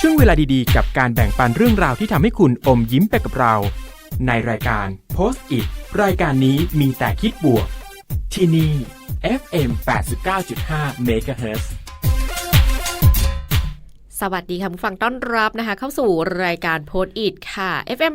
ช่วงเวลาดีๆ กับการแบ่งปันเรื่องราวที่ทำให้คุณอมยิ้มไปกับเรา ในรายการ Post It รายการนี้มีแต่คิดบวก ที่นี่ FM 89.5 MHz สวัสดีค่ะผู้ฟังต้อนรับนะคะ เข้าสู่รายการโพสอิดค่ะ FM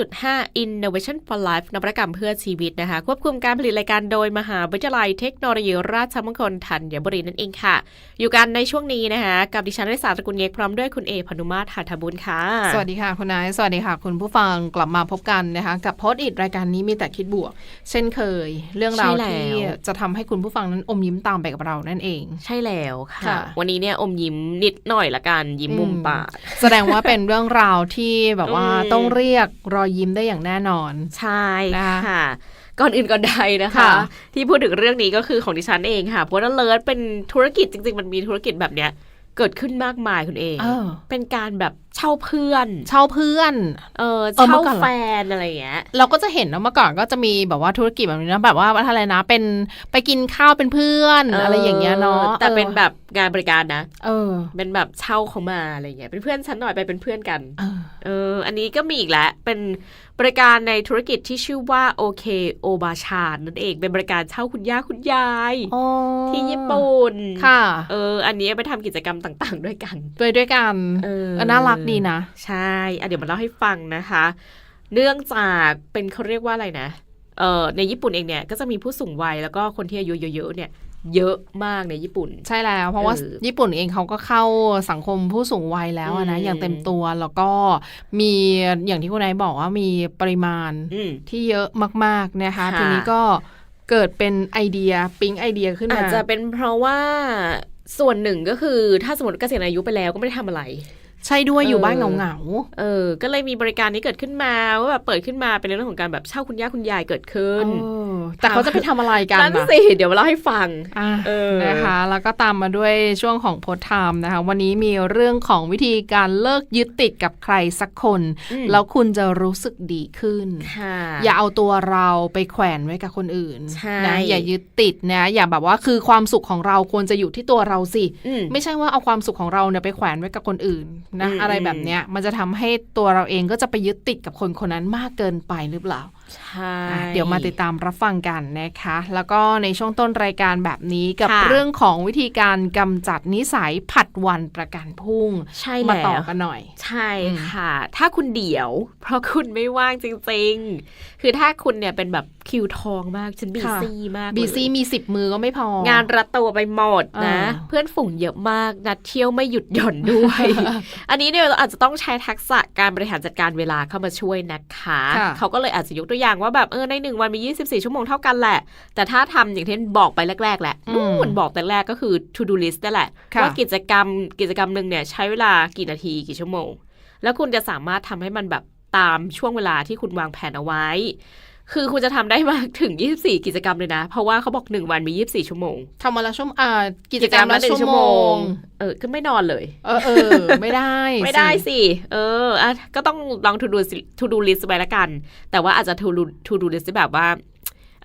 89.5 Innovation for Life นวัตกรรมเพื่อชีวิตนะคะ ควบคุมการผลิตรายการโดยมหาวิทยาลัยเทคโนโลยีราชมงคลธัญบุรีนั่นเองค่ะ อยู่กันในช่วงนี้นะคะ กับดิฉันริสาตระกุลเยกพร้อมด้วยคุณเอพนุมาตรหาทบุญค่ะ สวัสดีค่ะคุณนายสวัสดีค่ะ คุณผู้ฟังกลับมาพบกันนะคะ กับโพสต์อิดรายการนี้มีแต่คิดบวก เช่นเคย เรื่องราวใช่แล้วที่จะทำให้คุณผู้ฟังนั้นอมยิ้มตามไปกับเรานั่นเอง ใช่แล้วค่ะค่ะวันนี้เนี่ยอมยิ้มนิดหน่อยละกันยิ้มมุมปากแสดงว่าเป็นเรื่องราวที่แบบว่าอืมต้องเรียกรอยยิ้มได้อย่างแน่นอน ใช่นะคะค่ะก่อนอื่นก่อนใดนะคะค่ะที่พูดถึงเรื่องนี้ก็คือของดิฉันเองค่ะเพราะว่าเลิศเป็นธุรกิจจริง ๆ มันมีธุรกิจแบบเนี้ย เกิดขึ้นมากมายคุณเองเออ เป็นการแบบเช่าเพื่อน เช่าเพื่อน เออเออเมื่เช่าอก่อนเหรอแฟนอะไรอย่างเงี้ย เราก็จะเห็นนะเมื่อก่อนก็จะมีแบบว่าธุรกิจแบบนี้นะแบบว่าอะไรนะ เป็นไปกินข้าวเป็นเพื่อนอะไรอย่างเงี้ยเนาะ แต่เป็นแบบงานบริการนะ เออ เป็นแบบเช่าเขามาอะไรอย่างเงี้ย เป็นเพื่อนฉันหน่อยไปเป็นเพื่อนกัน เออเอออันนี้ก็มีอีกแล้ว เป็นบริการในธุรกิจที่ชื่อว่าโอเคโอบาชานนั่นเองเป็นบริการเช่าคุณย่าคุณยายอ๋อที่ญี่ปุ่นค่ะเอออันนี้ไปทำกิจกรรมต่างๆ ด้วยกันด้วยด้วยกันเออเออน่ารักดีนะ ใช่อะเดี๋ยวมาเล่าให้ฟังนะคะ เนื่องจากเป็นเขาเรียกว่าอะไรนะเออในญี่ปุ่นเองเนี่ยก็จะมีผู้สูงวัยแล้วก็คนที่อายุเยอะๆเนี่ย เยอะมากในญี่ปุ่น ใช่แล้ว เพราะว่าเออญี่ปุ่นเองเขาก็เข้าสังคมผู้สูงวัยแล้วอะนะอืมอย่างเต็มตัวแล้วก็มีอย่างที่คุณนายบอกว่ามีปริมาณอืมที่เยอะมาก ๆนะคะค่ะทีนี้ก็เกิดเป็นไอเดียปิ๊งไอเดียขึ้นมาอาจจะเป็นเพราะว่าส่วนหนึ่งก็คือถ้าสมมติเกษียณอายุไปแล้วก็ไม่ได้ทำอะไรใช่ด้วยเออออยู่บ้านเหงาเออ ก็เลยมีบริการนี้เกิดขึ้นมาว่าแบบเปิดขึ้นมาเป็นเรื่องของการแบบเช่าคุณย่าคุณยายเกิดขึ้ๆนเออ แต่เขาจะไปทำอะไรกันนั่นนะสิเดี๋ยวมาเล่าให้ฟังอะเออนะคะ แล้วก็ตามมาด้วยช่วงของโพสไทม์นะคะ วันนี้มีเรื่องของวิธีการเลิกยึดติดกับใครสักคนอืมแล้วคุณจะรู้สึกดีขึ้นค่ะอย่าเอาตัวเราไปแขวนไว้กับคนอื่นใช่นะอย่ายึดติดนะอย่าแบบว่าคือความสุขของเราควรจะอยู่ที่ตัวเราสิอืมไม่ใช่ว่าเอาความสุขของเราเนี่ยไปแขวนไว้กับคนอื่นนะอืมอะไรแบบเนี้ยมันจะทำให้ตัวเราเองก็จะไปยึดติดกับคนคนนั้นมากเกินไปหรือเปล่าใช่อะเดี๋ยวมาติดตามรับฟังกันนะคะ แล้วก็ในช่วงต้นรายการแบบนี้กับค่ะเรื่องของวิธีการกำจัดนิสัยผัดวันประกันพรุ่งใช่มาแล้วต่อกันหน่อย ใช่อืมค่ะ ถ้าคุณเดี่ยว เพราะคุณไม่ว่างจริง ๆ คือถ้าคุณเนี่ยเป็นแบบคิวทองมากฉันบีซี่มากเลยบีซี่มีสิบมือก็ไม่พอ งานรัดตัวไปหมดนะอ่าเพื่อนฝูงเยอะมาก นัดเที่ยวไม่หยุดหย่อนด้วย อันนี้เนี่ยเราอาจจะต้องใช้ทักษะการบริหารจัดการเวลาเข้ามาช่วยนะคะค่ะเขาก็เลยอาจจะยกตัวอย่างว่าแบบเออในหนึ่งวันมี 24 ชั่วโมงเท่ากันแหละ แต่ถ้าทำอย่างที่บอกไปแรก ๆ แหละอืมนู่นบอกแต่แรกก็คือ to do list นั่นแหละค่ะว่ากิจกรรมกิจกรรมหนึ่งเนี่ยใช้เวลากี่นาทีกี่ชั่วโมง แล้วคุณจะสามารถทำให้มันแบบตามช่วงเวลาที่คุณวางแผนเอาไว้ คือคุณจะทำได้มากถึง 24 กิจกรรมเลยนะ เพราะว่าเขาบอก 1 วันมี 24 ชั่วโมงทำวันละชั่วโมงอ่ากิจกรรมละหนึ่ชั่วโมง เออก็ไม่นอนเลย เออเออไม่ได้ ไม่ได้สิสิเอออะก็ต้องลอง to do to do list ไปละกัน แต่ว่าอาจจะ to do to do list แบบว่า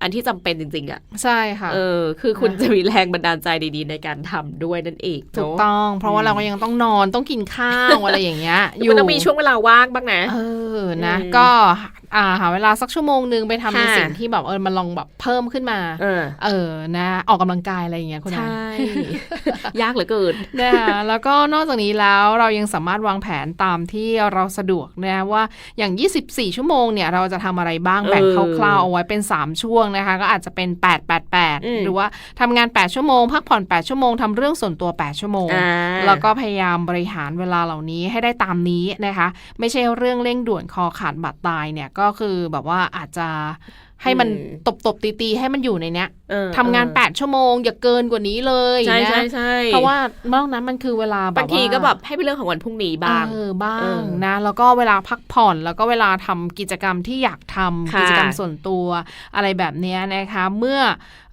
อันที่จำเป็นจริง ๆ อะ ใช่ค่ะ เออ คือคุณนะจะมีแรงบันดาลใจดีๆ ในการทำด้วยนั่นเองถูกเนาะต้อง เพราะว่าเราก็ยังต้องนอนต้องกินข้าวอะไรอย่างเงี้ยมันต้องมีช่วงเวลาว่างบ้างนะ เออนะอืมก็อ่าหาเวลาสักชั่วโมงหนึ่งไปทำในค่ะสิ่งที่แบบเออมันลองแบบเพิ่มขึ้นมา เออ เออนะ ออกกำลังกายอะไรอย่างเงี้ยคุณใชนา่ยากเหลือเกินนะคะแล้วก็นอกจากนี้แล้วเรายังสามารถวางแผนตามที่เราสะดวกนะว่าอย่าง 24 ชั่วโมงเนี่ยเราจะทำอะไรบ้างแบ่งเออคร่าวๆเอาไว้เป็น 3 ช่วงนะคะ ก็อาจจะเป็น 8 8อืม 8 หรือว่าทำงาน 8 ชั่วโมง พักผ่อน 8 ชั่วโมงทำเรื่องส่วนตัว 8 ชั่วโมงอ่าแล้วก็พยายามบริหารเวลาเหล่านี้ให้ได้ตามนี้นะคะ ไม่ใช่เรื่องเร่งด่วนคอขาดบาดตายเนี่ยก็คือแบบว่าอาจจะ ให้มันอืมตบตบตีตีๆให้มันอยู่ในเนี้ยเออทำงานเออ8ชั่วโมง อย่าเกินกว่านี้เลยใช่นะใช่ใช่เพราะว่านอกนั้นมันคือเวลาแบบบางทีว่ก็แบบให้เป็นเรื่องของวันพรุ่งนี้บ้างเออบ้าเองอนะ แล้วก็เวลาพักผ่อนแล้วก็เวลาทำกิจกรรมที่อยากทำค่ะกิจกรรมส่วนตัวอะไรแบบเนี้ยนะคะ เมื่อ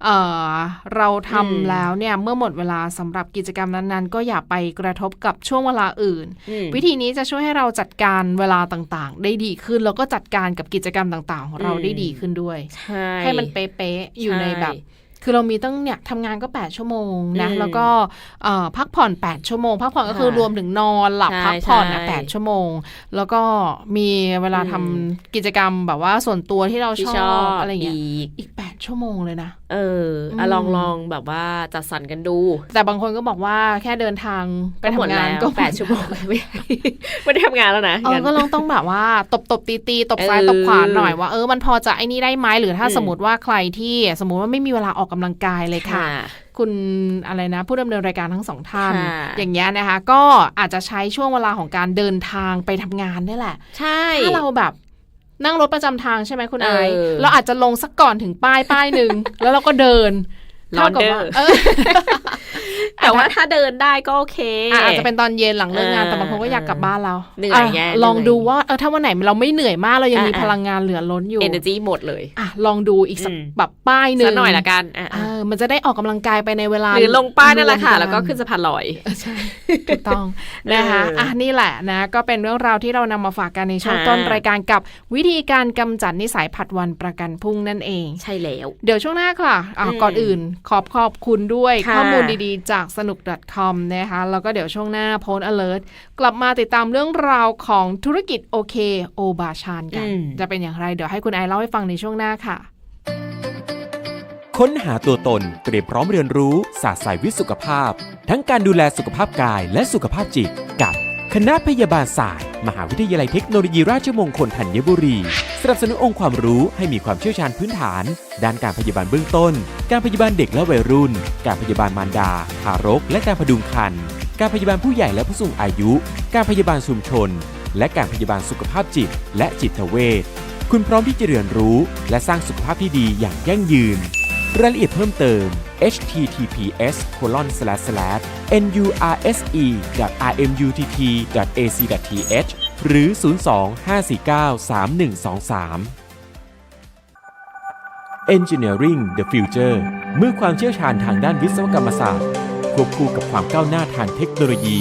เออเราทำอืมแล้วเนี่ยเมื่อหมดเวลาสำหรับกิจกรรมนั้นๆ ก็อย่าไปกระทบกับช่วงเวลาอื่นอืมวิธีนี้จะช่วยให้เราจัดการเวลาต่างๆ ได้ดีขึ้น แล้วก็จัดการกับกิจกรรมต่างๆ ของเราอืมได้ดีขึ้นด้วยใช่ให้มันเป๊ะๆอยู่ในแบบ คือเรามีตั้งเนี่ยทำงานก็ 8 ชั่วโมงนะอืมแล้วก็เอ่อพักผ่อน 8 ชั่วโมง พักผ่อนก็คือค่ะรวมถึงนอนหลับใช่พักผ่อนนะใช่แปดชั่วโมง แล้วก็มีเวลาอืมทำกิจกรรมแบบว่าส่วนตัวที่เราที่ชชออบบอะไรอย่างเงี้ยอีกอีก 8 ชั่วโมงเลยนะ เอออะอืมลองลองแบบว่าจัดสรรกันดู แต่บางคนก็บอกว่าแค่เดินทางไปก็หมดทำงานแล้วก็แปดชั่วโมงไม่ไม่ได้ทำงานแล้วนะเอองั้นก็ลองต้องแบบว่าตบตบตีตีตบซ้ายเออตบขวาหน่อยว่าเออมันพอจะไอ้นี่ได้ไหมหรือถ้าอืมสมมติว่าใครที่สมมติว่าไม่มีเวลาออกกำลังกายเลยค่ะ คุณอะไรนะ ผู้ดำเนินรายการทั้งสองท่านค่ะอย่างเงี้ยนะคะ ก็อาจจะใช้ช่วงเวลาของการเดินทางไปทำงานนี่แหละ ใช่ ถ้าเราแบบนั่งรถประจำทางใช่ไหมคุณไอซ์เออเราอาจจะลงสักก่อนถึงป้ายป้ายหนึ่งแล้วเราก็เดิน ร้อนท่ากับเด้อว่าเออแต่ว่าถ้าเดินได้ก็โอเคอะอาจจะเป็นตอนเย็นหลังเลิกงานเออแต่บางคนก็อยากกลับบ้านเราเหนื่อยไงะลองเหนื่อยดูว่าเออถ้าวันไหนเราไม่เหนื่อยมากเรายังมีอะพลังงานเหลือล้นอยู่ energy หมดเลยอะลองดูอีกสักอืมแบบป้ายหนึ่สังกหน่อยละกันอะเออมันจะได้ออกกำลังกายไปในเวลาหรือลงป้ายนั่นแหละค่ะรมแล้วก็ขึ้นสะพานลอยเออใช่ถูกต้องนะคะเอออ่อะนี่แหละนะก็เป็นเรื่องราวที่เรานำมาฝากกันในช่วงค่ะต้นรายการกับวิธีการกำจัดนิสัยผัดวันประกันพรุ่งนั่นเอง ใช่แล้ว เดี๋ยวช่วงหน้าค่ะอะอืมก่อนอื่นขอบขอบคุณด้วยค่ะข้อมูลดีๆ จากสนุก .com นะคะแล้วก็เดี๋ยวช่วงหน้า Post Alert กลับมาติดตามเรื่องราวของธุรกิจโอเคโอบาชานกันอืมจะเป็นอย่างไร เดี๋ยวให้คุณไอเล่าให้ฟังในช่วงหน้าค่ะ ค้นหาตัวตนเตรียมพร้อมเรียนรู้ศาสตร์สายวิทย์สุขภาพ ทั้งการดูแลสุขภาพกายและสุขภาพจิตกับ คณะพยาบาลศาสตร์ มหาวิทยาลัยเทคโนโลยีราชมงคลธัญบุรี สนับสนุนองค์ความรู้ให้มีความเชี่ยวชาญพื้นฐาน ด้านการพยาบาลเบื้องต้น การพยาบาลเด็กและวัยรุ่น การพยาบาลมารดา ทารก และการพดุงครรภ์การพยาบาลผู้ใหญ่และผู้สูงอายุ การพยาบาลชุมชน และการพยาบาลสุขภาพจิต และจิตเวชคุณพร้อมที่จะเรียนรู้ และสร้างสุขภาพที่ดีอย่างยั่งยืน รายละเอียดเพิ่มเติม https nurse.rmutt.ac.th หรือ 02-549-3123 Engineering the Future เมื่อความเชี่ยวชาญทางด้านวิศวกรรมศาสตร์ ควบคู่กับความก้าวหน้าทางเทคโนโลยี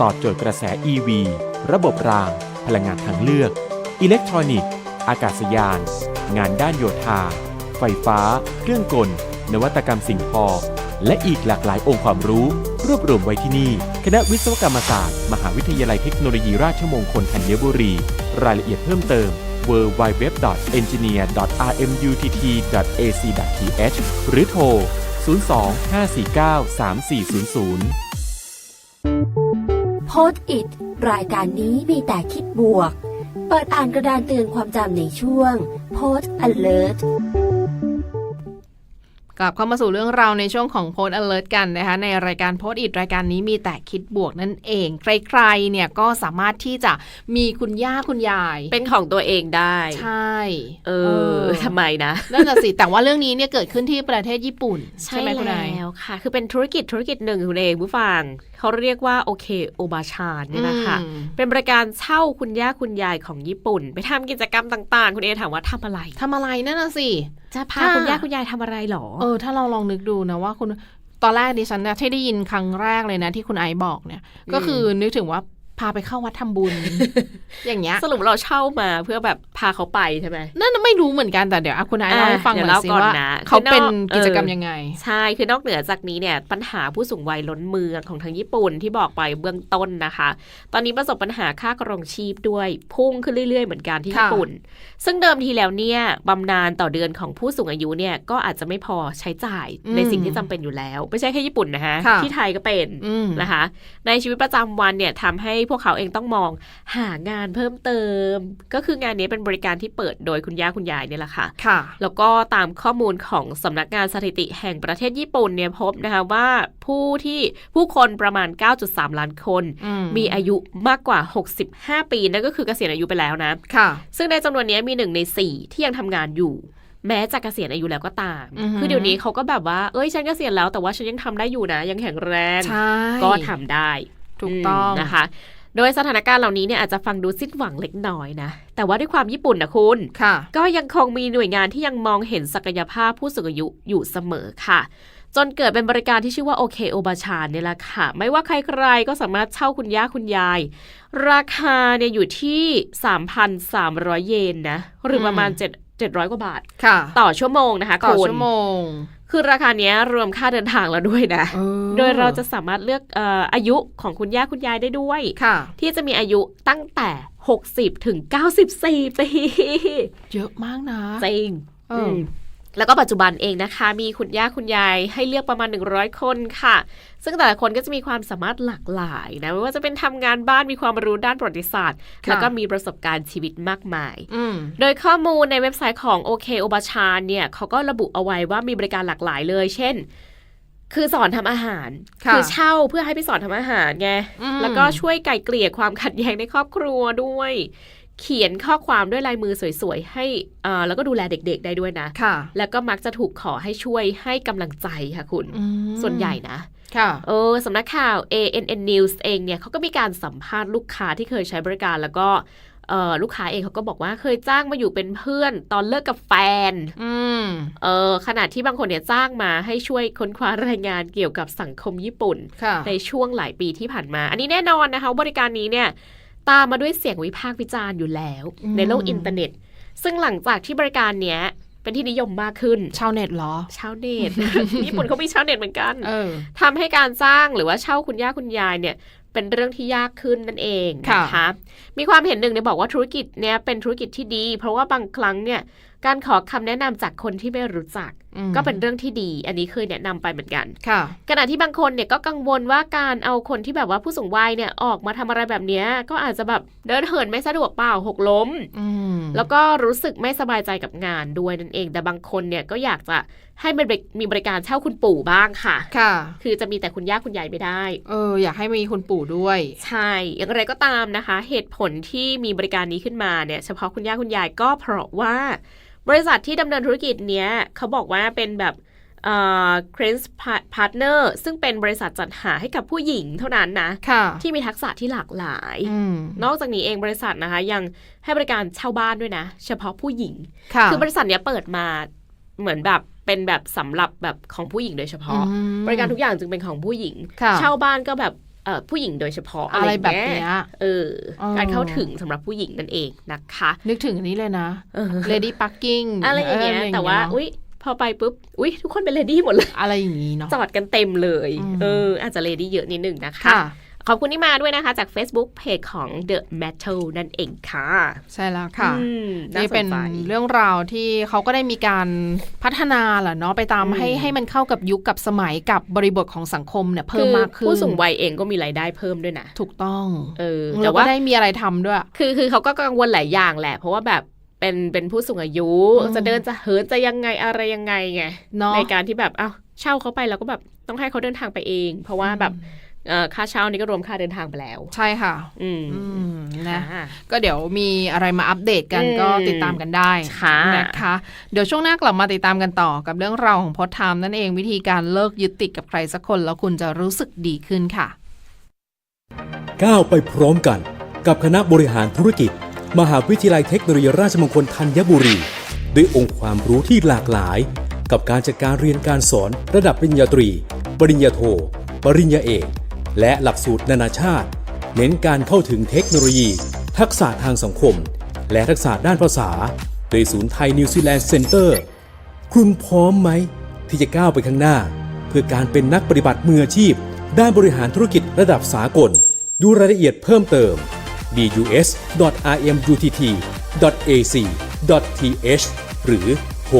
ตอบโจทย์กระแส EV ระบบราง พลังงานทางเลือก อิเล็กทรอนิกส์ อากาศยาน งานด้านโยธา ไฟฟ้า เครื่องกล นวัตกรรมสิ่งทอและอีกหลากหลายองค์ความรู้ รวบรวมไว้ที่นี่ คณะวิศวกรรมศาสตร์ มหาวิทยาลัยเทคโนโลยีราชมงคลธัญบุรี รายละเอียดเพิ่มเติม www.engineer.rmutt.ac.th หรือโทร 02-549-3400โพสอิดรายการนี้มีแต่คิดบวก เปิดอ่านกระดานเตือนความจำในช่วงโพส alert กลับเข้ามาสู่เรื่องราวในช่วงของโพส alert กันนะคะในรายการโพสอิดรายการนี้มีแต่คิดบวกนั่นเอง ใครๆเนี่ยก็สามารถที่จะมีคุณย่าคุณยาย เป็นของตัวเองได้ ใช่ เออทำไมนะนั่นน่ะสิ แต่ว่าเรื่องนี้เนี่ยเกิดขึ้นที่ประเทศญี่ปุ่น ใช่ไหมคุณนายแล้วค่ะ คือเป็นธุรกิจธุรกิจหนึ่งคุณเองผู้ฟังเขาเรียกว่าโอเคโอบาชานเนี่ยนะคะอืมเป็นบริการเช่าคุณย่าคุณยายของญี่ปุ่น ไปทำกิจกรรมต่าง ๆ คุณเอถามว่าทำอะไรทำอะไรนั่นน่ะสิ จะพาค่ะคุณย่าคุณยายทำอะไรหรอ เออ ถ้าเราลองนึกดูนะว่าคุณตอนแรกดิฉันเนี่ยที่ได้ยินครั้งแรกเลยนะ ที่คุณไอซ์บอกเนี่ย ก็คือนึกถึงว่า พาไปเข้าวัดทำบุญ อย่างเงี้ยสรุปเราเช่ามาเพื่อแบบพาเขาไปใช่ไหมนั่นไม่รู้เหมือนกันแต่เดี๋ยวอะคุณไอซ์เล่าให้ฟังหเดี๋น่ยอวยสิเล่าก่อนว่านะเขาเป็นคือนอกกิจกรรมเออยังไง ใช่คือนอกเหนือจากนี้เนี่ยปัญหาผู้สูงวัยล้นเมืองของทางญี่ปุ่นที่บอกไปเบื้องต้นนะคะ ตอนนี้ประสบปัญหาค่ากรองชีพด้วยพุ่งขึ้นเรื่อยๆเหมือนกันที่ค่ะญี่ปุ่น ซึ่งเดิมทีแล้วเนี่ยบำนาญต่อเดือนของผู้สูงอายุเนี่ยก็อาจจะไม่พอใช้จ่ายในสิ่งที่จำเป็นอยู่แล้ว ไม่ใช่แค่ญี่ปุ่นนะคะค่ะที่ไทยก็เป็นอืมนะคะ ในชีวิตประจำวันเนี่ยทำให้พวกเขาเองต้องมองหางานเพิ่มเติม ก็คืองานนี้เป็นบริการที่เปิดโดยคุณย่าคุณยายเนี่ยแหละค่ะค่ะ แล้วก็ตามข้อมูลของสำนักงานสถิติแห่งประเทศญี่ปุ่นเนี่ยพบนะคะว่าผู้ที่ผู้คนประมาณ 9.3 ล้านคนอืมมีอายุมากกว่า 65 ปีนั่นก็คือเกษียณอายุไปแล้วนะค่ะ ซึ่งในจำนวนนี้มีหนึ่งใน4ที่ยังทำงานอยู่แม้จะเกษียณอายุแล้วก็ตามอือหือคือเดี๋ยวนี้เขาก็แบบว่า เอ้ย ฉันเกษียณแล้วแต่ว่าฉันยังทำได้อยู่นะ ยังแข็งแรงใช่ก็ทำได้ ถูกต้องมนะคะ โดยสถานการณ์เหล่านี้เนี่ยอาจจะฟังดูสิ้นหวังเล็กน้อยนะ แต่ว่าด้วยความญี่ปุ่นนะคุณค่ะ ก็ยังคงมีหน่วยงานที่ยังมองเห็นศักยภาพผู้สูงอายุอยู่เสมอค่ะจนเกิดเป็นบริการที่ชื่อว่าโอเคโอบาชานเนี่ยแหละค่ะ ไม่ว่าใครๆก็สามารถเช่าคุณย่าคุณยาย ราคาเนี่ยอยู่ที่ 3,300 เยนนะ หรือประมาณ 7 700 กว่าบาทค่ะต่อชั่วโมงนะคะต่อคุณชั่วโมง คือราคาเนี้ยรวมค่าเดินทางแล้วด้วยนะเออโดยเราจะสามารถเลือกเอ่ออายุของคุณย่าคุณยายได้ด้วยค่ะ ที่จะมีอายุตั้งแต่ 60 ถึง 94 ปี เยอะมากนะ จริงเอออืม แล้วก็ปัจจุบันเองนะคะ มีคุณย่าคุณยายให้เลือกประมาณ 100 คนค่ะ ซึ่งแต่ละคนก็จะมีความสามารถหลากหลายนะไม่ว่าจะเป็นทำงานบ้านมีความรู้ด้านประวัติศาสตร์ค่ะแล้วก็มีประสบการณ์ชีวิตมากมายอืมโดยข้อมูลในเว็บไซต์ของ OK โอบาชาเนี่ยเขาก็ระบุเอาไว้ว่ามีบริการหลากหลายเลย เช่น คือสอนทำอาหารค่ะอเช่าเพื่อให้ไปสอนทำอาหารไงอืมแล้วก็ช่วยไก่เกลี่ยความขัดแย้งในครอบครัวด้วย เขียนข้อความด้วยลายมือสวยๆ ให้อ่าแล้วก็ดูแลเด็กๆได้ด้วยนะค่ะ แล้วก็มักจะถูกขอให้ช่วยให้กำลังใจค่ะคุณอืมส่วนใหญ่นะค่ะเออสำนักข่าว ANN News เองเนี่ยเขาก็มีการสัมภาษณ์ลูกค้าที่เคยใช้บริการแล้วก็เออลูกค้าเองเขาก็บอกว่าเคยจ้างมาอยู่เป็นเพื่อน ตอนเลิกกับแฟนอืมเออขณะที่บางคนเนี่ยจ้างมาให้ช่วยค้นคว้ารายงานเกี่ยวกับสังคมญี่ปุ่นค่ะในช่วงหลายปีที่ผ่านมา อันนี้แน่นอนนะคะว่าบริการนี้เนี่ย ตามมาด้วยเสียงวิพากษ์วิจารณ์อยู่แล้วอืมในโลกอินเทอร์เน็ต ซึ่งหลังจากที่บริการเนี้ยเป็นที่นิยมมากขึ้น ชาวเน็ตเหรอ ชาวเน็ตญี่ปุ่นเขามีชาวเน็ตเหมือนกันเออทำให้การสร้างหรือว่าเช่าคุณย่าคุณยายเนี่ย เป็นเรื่องที่ยากขึ้นนั่นเองนะค่ะคะมีความเห็นหนึ่งเนี่ยบอกว่าธุรกิจเนี่ยเป็นธุรกิจที่ดี เพราะว่าบางครั้งเนี่ยการขอคำแนะนำจากคนที่ไม่รู้จักอืม ก็เป็นเรื่องที่ดี อันนี้เคยแนะนำไปเหมือนกันค่ะขณะที่บางคนเนี่ยก็กังวลว่าการเอาคนที่แบบว่าผู้สูงวัยเนี่ยออกมาทำอะไรแบบเนี้ยก็อาจจะแบบเดินเหินไม่สะดวกเปล่าหกล้มอืมแล้วก็รู้สึกไม่สบายใจกับงานด้วยนั่นเอง แต่บางคนเนี่ยก็อยากจะให้มันมีบริการเช่าคุณปู่บ้างค่ะ ค่ะ คือจะมีแต่คุณย่าคุณยายไม่ได้ เออ อยากให้มีคุณปู่ด้วย ใช่ อย่างไรก็ตามนะคะ เหตุผลที่มีบริการนี้ขึ้นมาเนี่ย เฉพาะคุณย่าคุณยายก็เพราะว่า บริษัทที่ดำเนินธุรกิจเนี้ยเขาบอกว่าเป็นแบบเอ่อ c r e n s Partner ซึ่งเป็นบริษัทจัดหาให้กับผู้หญิงเท่านั้นนะค่ะที่มีทักษะที่หลากหลายอืมนอกจากนี้เองบริษัทนะคะ ยังให้บริการเช่าบ้านด้วยนะ เฉพาะผู้หญิงค่ะคือบริษัทเนี้ยเปิดมาเหมือนแบบเป็นแบบสำหรับแบบของผู้หญิงโดยเฉพาะอืมบริการทุกอย่างจึงเป็นของผู้หญิงค่ะเช่าบ้านก็แบบเอ่อ ผู้หญิงโดยเฉพาะอะไรแบบางเนี้งี้ยเอออ๋อการเข้าถึงสำหรับผู้หญิงนั่นเองนะคะ นึกถึงอันนี้เลยนะเออ Lady Parking อะไรอย่างเงี้ยแต่ว่าเนะอุ้ยพอไปปุ๊บอุ้ยทุกคนเป็นเลดี้หมดเลย อะไรอย่างนี้เนาะจอดกันเต็มเลยอืมเออ อาจจะเลดี้เยอะนิดหนึ่งนะคะค่ะ ขอบคุณที่มาด้วยนะคะ จาก Facebook เพจของ The Metal นั่นเองค่ะ ใช่แล้วค่ะอืมน่านี่สเป็นนใจเรื่องราวที่เขาก็ได้มีการพัฒนาแหละเนาะไปตามอืมให้ให้มันเข้ากับยุคกับสมัยกับบริบทของสังคมเนี่ยเพิ่มมากขึ้นผู้สูงวัยเองก็มีรายได้เพิ่มด้วยนะ ถูกต้องเออแล้แต่วก็ว่าได้มีอะไรทำด้วย คือคือเขาก็กังวลหลายอย่างแหละ เพราะว่าแบบเป็นเป็นผู้สูงอายุอืมจะเดินจะเหินจะยังไงอะไรยังไงไงเนาะในการที่แบบเอ้าเช่าเขาไปแล้วก็แบบต้องให้เขาเดินทางไปเอง เพราะว่าแบบเอ่อ ค่าเช่านี่ก็รวมค่าเดินทางไปแล้ว ใช่ค่ะ อืมอืมนะอ่าก็เดี๋ยวมีอะไรมาอัปเดตกันอืมก็ติดตามกันได้ค่ะนะคะ เดี๋ยวช่วงหน้ากลับมาติดตามกันต่อกับเรื่องราวของพอดไทม์นั่นเองวิธีการเลิกยึดติดกับใครสักคนแล้วคุณจะรู้สึกดีขึ้นค่ะ ก้าวไปพร้อมกัน กับคณะบริหารธุรกิจ มหาวิทยาลัยเทคโนโลยีราชมงคลธัญบุรี ด้วยองค์ความรู้ที่หลากหลาย กับการจัดการเรียนการสอนระดับปริญญาตรี ปริญญาโท ปริญญาเอก และหลักสูตรนานาชาติ เน้นการเข้าถึงเทคโนโลยี ทักษะทางสังคม และทักษะด้านภาษา โดยศูนย์ไทยนิวซีแลนด์เซ็นเตอร์ คุณพร้อมไหม ที่จะก้าวไปข้างหน้า เพื่อการเป็นนักปฏิบัติมืออาชีพ ด้านบริหารธุรกิจระดับสากล ดูรายละเอียดเพิ่มเติม bus.rmutt.ac.th หรือโทร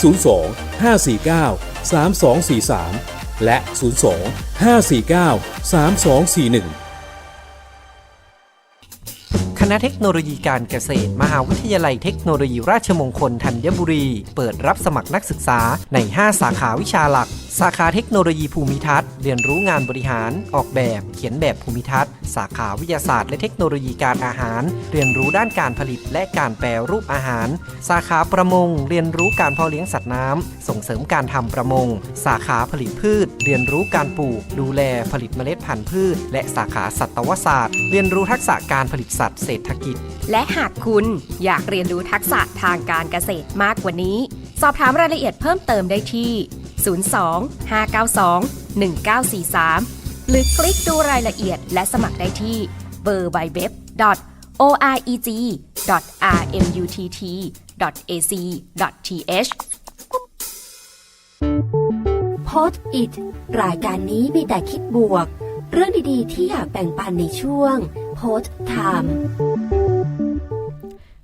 02 549 3243 และ 02 549 3241 คณะเทคโนโลยีการเกษตร มหาวิทยาลัยเทคโนโลยีราชมงคลธัญบุรี เปิดรับสมัครนักศึกษาใน 5 สาขาวิชาหลัก สาขาเทคโนโลยีภูมิทัศน์ เรียนรู้งานบริหาร ออกแบบ เขียนแบบภูมิทัศน์ สาขาวิทยาศาสตร์และเทคโนโลยีการอาหาร เรียนรู้ด้านการผลิตและการแปรรูปอาหาร สาขาประมง เรียนรู้การเพาะเลี้ยงสัตว์น้ำส่งเสริมการทำประมง สาขาผลิตพืช เรียนรู้การปลูก ดูแลผลิตเมล็ดพันธุ์พืช และสาขาสัตวศาสตร์ เรียนรู้ทักษะการผลิตสัตว์เศรษฐกิจ และหากคุณอยากเรียนรู้ทักษะทางการเกษตรมากกว่านี้ สอบถามรายละเอียดเพิ่มเติมได้ที่ 02 592 1943 หรือคลิกดูรายละเอียดและสมัครได้ที่ www.oreg.rmutt.ac.th โพสต์อิทรายการนี้มีแต่คิดบวก เรื่องดีๆ ที่อยากแบ่งปันในช่วงโพสต์ไทม์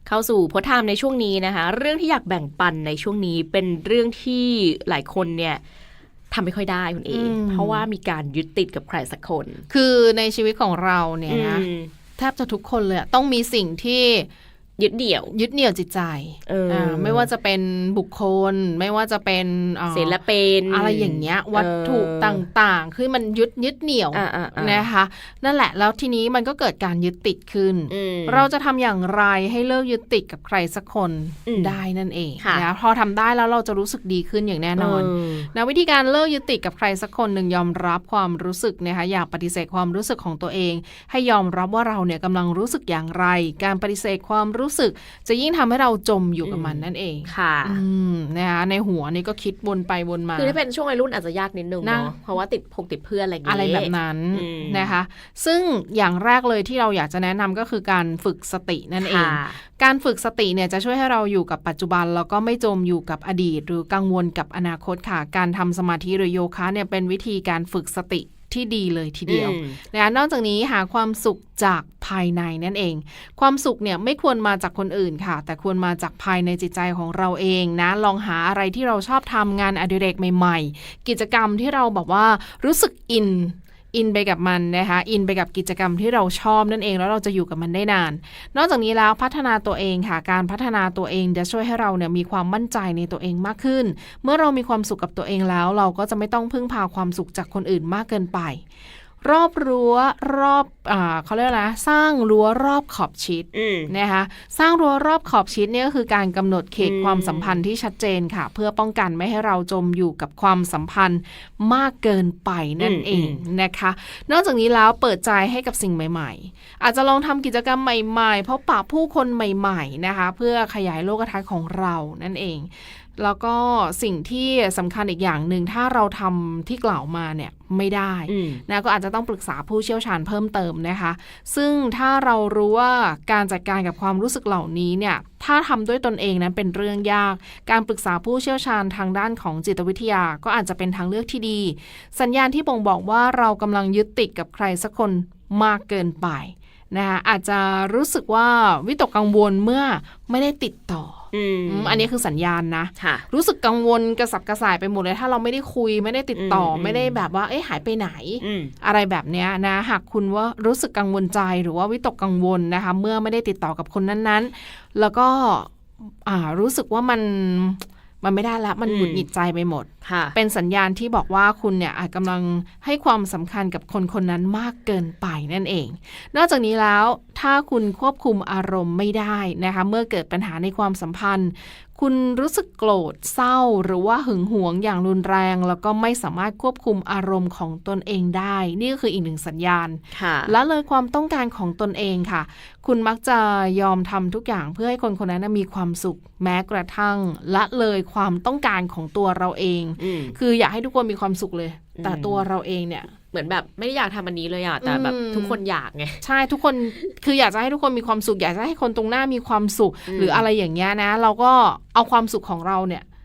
เข้าสู่โพสต์ไทม์ในช่วงนี้นะคะ เรื่องที่อยากแบ่งปันในช่วงนี้เป็นเรื่องที่หลายคนเนี่ยทำไม่ค่อยได้คุณเออืมเพราะว่ามีการยึดติดกับใครสักคน คือในชีวิตของเราเนี่ยนะอืมแทบจะทุกคนเลยอะต้องมีสิ่งที่ ยึดเดี่ยว ยึดเหนี่ยวจิตใจเอออ่าไม่ว่าจะเป็นบุคคล ไม่ว่าจะเป็นอ่าศิลปินอะไรอย่างเงี้ย วัตถุเออต่างๆ คือมันยึดยึดเหนี่ยวอ่าอ่าอ่านนะคะ นั่นแหละแล้วทีนี้มันก็เกิดการยึดติดขึ้นอืมเราจะทำอย่างไรให้เลิกยึดติดกับใครสักคนอืมได้นั่นเองค่ะนะพอทำได้แล้วเราจะรู้สึกดีขึ้นอย่างแน่นอนเนะวิธีการเลิกยึดติดกับใครสักคนหนึ่งยอมรับความรู้สึกนะคะอย่าปฏิเสธความรู้สึกของตัวเอง ให้ยอมรับว่าเราเนี่ยกำลังรู้สึกอย่างไร การปฏิเสธความรู้สึก จะยิ่งทำให้เราจมอยู่กับมันนั่นเองค่ะอืมนะคะในหัวนี่ก็คิดวนไปวนมา คือถ้าเป็นช่วงวัยรุ่นอาจจะยากนิดนึงนะเนาะเพราะว่าติดพงติดเพื่อนอะไรอย่างเงี้ยอะไรแบบนั้นอืมนะคะ ซึ่งอย่างแรกเลยที่เราอยากจะแนะนำก็คือการฝึกสตินั่นเองค่ะการฝึกสติเนี่ยจะช่วยให้เราอยู่กับปัจจุบัน แล้วก็ไม่จมอยู่กับอดีต หรือกังวลกับอนาคตค่ะ การทำสมาธิหรือโยคะเนี่ยเป็นวิธีการฝึกสติ ที่ดีเลยทีเดียวอืมนะคะนอกจากนี้หาความสุขจากภายในนั่นเอง ความสุขเนี่ยไม่ควรมาจากคนอื่นค่ะ แต่ควรมาจากภายในจิตใจของเราเองนะ ลองหาอะไรที่เราชอบทำงานอดิเรกใหม่ ๆ กิจกรรมที่เราแบบว่ารู้สึกอิน อินไปกับมันนะคะอินไปกับกิจกรรมที่เราชอบนั่นเองแล้วเราจะอยู่กับมันได้นาน นอกจากนี้แล้วพัฒนาตัวเองค่ะ การพัฒนาตัวเองจะช่วยให้เราเนี่ยมีความมั่นใจในตัวเองมากขึ้น เมื่อเรามีความสุขกับตัวเองแล้ว เราก็จะไม่ต้องพึ่งพาความสุขจากคนอื่นมากเกินไป รอบรั้วรอบ เขาเรียกอะไรนะสร้างรั้วรอบขอบชิดอืมนะคะสร้างรั้วรอบขอบชิดเนี่ยก็คือการกำหนดเขตอืมความสัมพันธ์ที่ชัดเจนค่ะ เพื่อป้องกันไม่ให้เราจมอยู่กับความสัมพันธ์มากเกินไปนั่นเองนะคะ นอกจากนี้แล้วเปิดใจให้กับสิ่งใหม่ ๆ อาจจะลองทำกิจกรรมใหม่ๆเพราะปะผู้คนใหม่ ๆนะคะ เพื่อขยายโลกทัศน์ของเรานั่นเองแล้วก็สิ่งที่สำคัญอีกอย่างหนึ่งถ้าเราทำที่กล่าวมาเนี่ยไม่ได้อืมนะก็อาจจะต้องปรึกษาผู้เชี่ยวชาญเพิ่มเติมนะคะ ซึ่งถ้าเรารู้ว่าการจัดการกับความรู้สึกเหล่านี้เนี่ยถ้าทำด้วยตนเองนั้นเป็นเรื่องยาก การปรึกษาผู้เชี่ยวชาญทางด้านของจิตวิทยาก็อาจจะเป็นทางเลือกที่ดี สัญญาณที่บ่งบอกว่าเรากำลังยึดติดกับใครสักคนมากเกินไปนะคะอาจจะรู้สึกว่าวิตกกังวลเมื่อไม่ได้ติดต่อ อืมอืมอันนี้คือสัญญาณนะค่ะรู้สึกกังวลกระสับกระส่ายไปหมดเลย ถ้าเราไม่ได้คุยไม่ได้ติดต่ออมไม่ได้แบบว่าเอ๊ะหายไปไหนอืมอะไรแบบเนี้ยนะ หากคุณว่ารู้สึกกังวลใจหรือว่าวิตกกังวลนะคะ เมื่อไม่ได้ติดต่อกับคนนั้นๆ แล้วก็อ่ารู้สึกว่ามันมันไม่ได้ละมันอืมหงุดหงิดใจไปหมดค่ะเป็นสัญญาณที่บอกว่าคุณเนี่ยอาจกำลังให้ความสำคัญกับคนคนนั้นมากเกินไปนั่นเอง นอกจากนี้แล้ว ถ้าคุณควบคุมอารมณ์ไม่ได้นะคะ เมื่อเกิดปัญหาในความสัมพันธ์ คุณรู้สึกโกรธเศร้า หรือว่าหึงหวงอย่างรุนแรง แล้วก็ไม่สามารถควบคุมอารมณ์ของตนเองได้ นี่ก็คืออีกหนึ่งสัญญาณค่ะละเลยความต้องการของตนเองค่ะ คุณมักจะยอมทำทุกอย่างเพื่อให้คนคนนั้นนะมีความสุข แม้กระทั่งละเลยความต้องการของตัวเราเองอืมคืออยากให้ทุกคนมีความสุขเลย แต่อืมตัวเราเองเนี่ย เหมือนแบบไม่ได้อยากทำอันนี้เลยอะแต่แบบอืมทุกคนอยากไงใช่ทุกคนคืออยากจะให้ทุกคนมีความสุข อยากจะให้คนตรงหน้ามีความสุขอืมหรืออะไรอย่างเงี้ยนะ เราก็เอาความสุขของเราเนี่ยอืม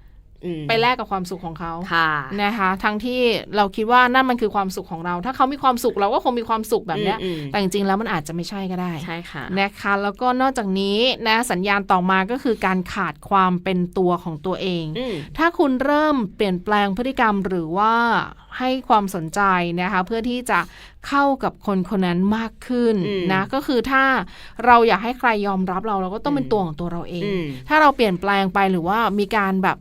ไปแลกกับความสุขของเขาค่ะนะคะทั้งที่เราคิดว่านั่นมันคือความสุขของเรา ถ้าเขามีความสุขเราก็คงมีความสุขแบบเนี้ยอืมอืมแต่จริงๆแล้วมันอาจจะไม่ใช่ก็ได้ใช่ค่ะนะคะแล้วก็นอกจากนี้นะสัญญาณต่อมาก็คือการขาดความเป็นตัวของตัวเองอืมถ้าคุณเริ่มเปลี่ยนแปลงพฤติกรรมหรือว่าให้ความสนใจนะคะเพื่อที่จะเข้ากับคนคนนั้นมากขึ้นอืมนะก็คือถ้าเราอยากให้ใครยอมรับเราเราก็ต้องเป็นอืมตัวของตัวเราเองอืมถ้าเราเปลี่ยนแปลงไปหรือว่ามีการแบบ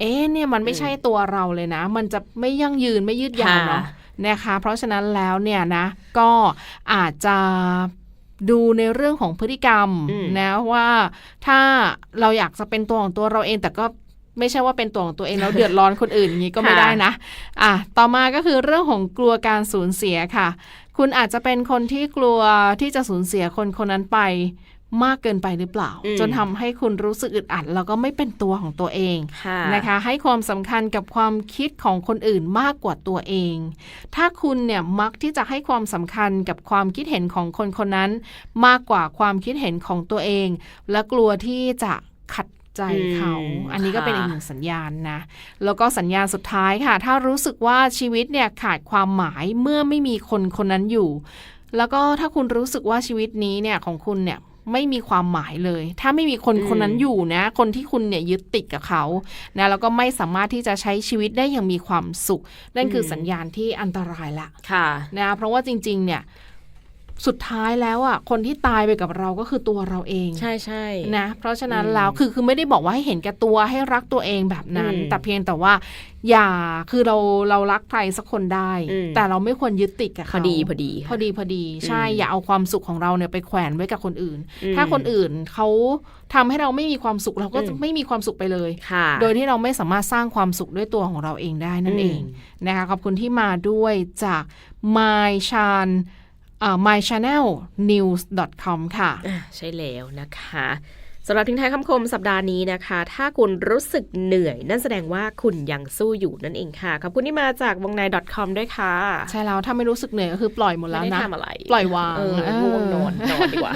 เอ๊ะเนี่ยมันไม่อืมใช่ตัวเราเลยนะ มันจะไม่ยั่งยืนไม่ยืดยาวเนาะค่ะนะคะ เพราะฉะนั้นแล้วเนี่ยนะ ก็อาจจะดูในเรื่องของพฤติกรรมอืมนะว่าถ้าเราอยากจะเป็นตัวของตัวเราเองแต่ก็ไม่ใช่ว่าเป็นตัวของตัวเองแล้วเดือดร้อนคนอื่นอย่างนี้ก็ไม่ได้นะ อะ ต่อมาก็คือเรื่องของกลัวการสูญเสียค่ะ คุณอาจจะเป็นคนที่กลัวที่จะสูญเสียคนคนนั้นไป มากเกินไปหรือเปล่าอืมจนทำให้คุณรู้สึกอึดอัด แล้วก็ไม่เป็นตัวของตัวเองค่ะนะคะ ให้ความสำคัญกับความคิดของคนอื่นมากกว่าตัวเอง ถ้าคุณเนี่ยมักที่จะให้ความสำคัญกับความคิดเห็นของคนคนนั้น มากกว่าความคิดเห็นของตัวเอง และกลัวที่จะขัดใจเขาอืมอันนี้ก็เป็นค่ะอีกหนึ่งสัญญาณนะ แล้วก็สัญญาณสุดท้ายค่ะ ถ้ารู้สึกว่าชีวิตเนี่ยขาดความหมายเมื่อไม่มีคนคนนั้นอยู่ แล้วก็ถ้าคุณรู้สึกว่าชีวิตนี้เนี่ยของคุณเนี่ย ไม่มีความหมายเลย ถ้าไม่มีคนอืมคนนั้นอยู่นะ คนที่คุณเนี่ยยึดติดกับเขานะแล้วก็ไม่สามารถที่จะใช้ชีวิตได้อย่างมีความสุข นั่นคือสัญญาณที่อันตรายละค่ะนะเพราะว่าจริง ๆ เนี่ย สุดท้ายแล้วอะคนที่ตายไปกับเราก็คือตัวเราเอง ใช่ใช่นะ เพราะฉะนั้นอืมแล้วคือคือไม่ได้บอกว่าให้เห็นแก่ตัวให้รักตัวเองแบบนั้นอืมแต่เพียงแต่ว่า อย่าคือเราเรารักใครสักคนได้อืมแต่เราไม่ควรยึดติดกับพเขาอดีพอดีพอดีพอดี ใช่อืมอย่าเอาความสุขของเราเนี่ยไปแขวนไว้กับคนอื่นอืมถ้าคนอื่นเขาทำให้เราไม่มีความสุขเราก็จะอืมไม่มีความสุขไปเลยค่ะโดยที่เราไม่สามารถสร้างความสุขด้วยตัวของเราเองได้นั่นเองอืมนะคะขอบคุณที่มาด้วยจาก my chan เอ่อ my mychannelnews.com ค่ะ ใช่แล้วนะคะ สำหรับทิ้งท้ายคำคมสัปดาห์นี้นะคะ ถ้าคุณรู้สึกเหนื่อย นั่นแสดงว่าคุณยังสู้อยู่นั่นเองค่ะ ขอบคุณที่มาจากวงใน .com ด้วยค่ะ ใช่แล้ว ถ้าไม่รู้สึกเหนื่อยก็คือปล่อยหมดไม่แล้วได้นะทำอะไร ปล่อยวางเออเออง่วงนอนนอนดีกว่า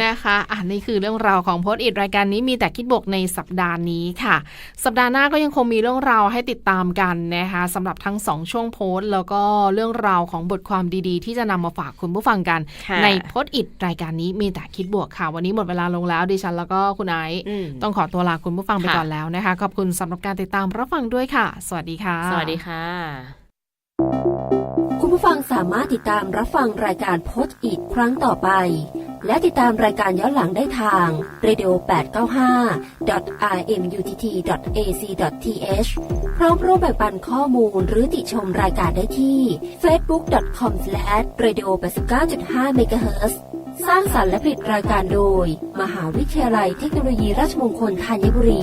นะคะอะนี่คือเรื่องราวของโพสต์อิดรายการนี้มีแต่คิดบวกในสัปดาห์นี้ค่ะ สัปดาห์หน้าก็ยังคงมีเรื่องราวให้ติดตามกันนะคะสำหรับทั้งสองช่วงโพสต์ แล้วก็เรื่องราวของบทความดีๆ ที่จะนำมาฝากคุณผู้ฟังกันค่ะในโพสต์อิดรายการนี้มีแต่คิดบวกค่ะ วันนี้หมดเวลาลงแล้วดิฉันแล้วก็คุณไอซ์อืมต้องขอตัวลาคุณผู้ฟังไปค่ะก่อนแล้วนะคะ ขอบคุณสำหรับการติดตามรับฟังด้วยค่ะ สวัสดีค่ะ สวัสดีค่ะ คุณผู้ฟังสามารถติดตามรับฟังรายการโพสต์อีกครั้งต่อไป และติดตามรายการย้อนหลังได้ทาง radio 895 rmutt.ac.th พร้อมร่วมแบ่งปันข้อมูลหรือติชมรายการได้ที่ facebook.com/radio 89.5 MHz สร้างสรรค์และผลิตรายการโดย มหาวิทยาลัยเทคโนโลยีราชมงคลธัญบุรี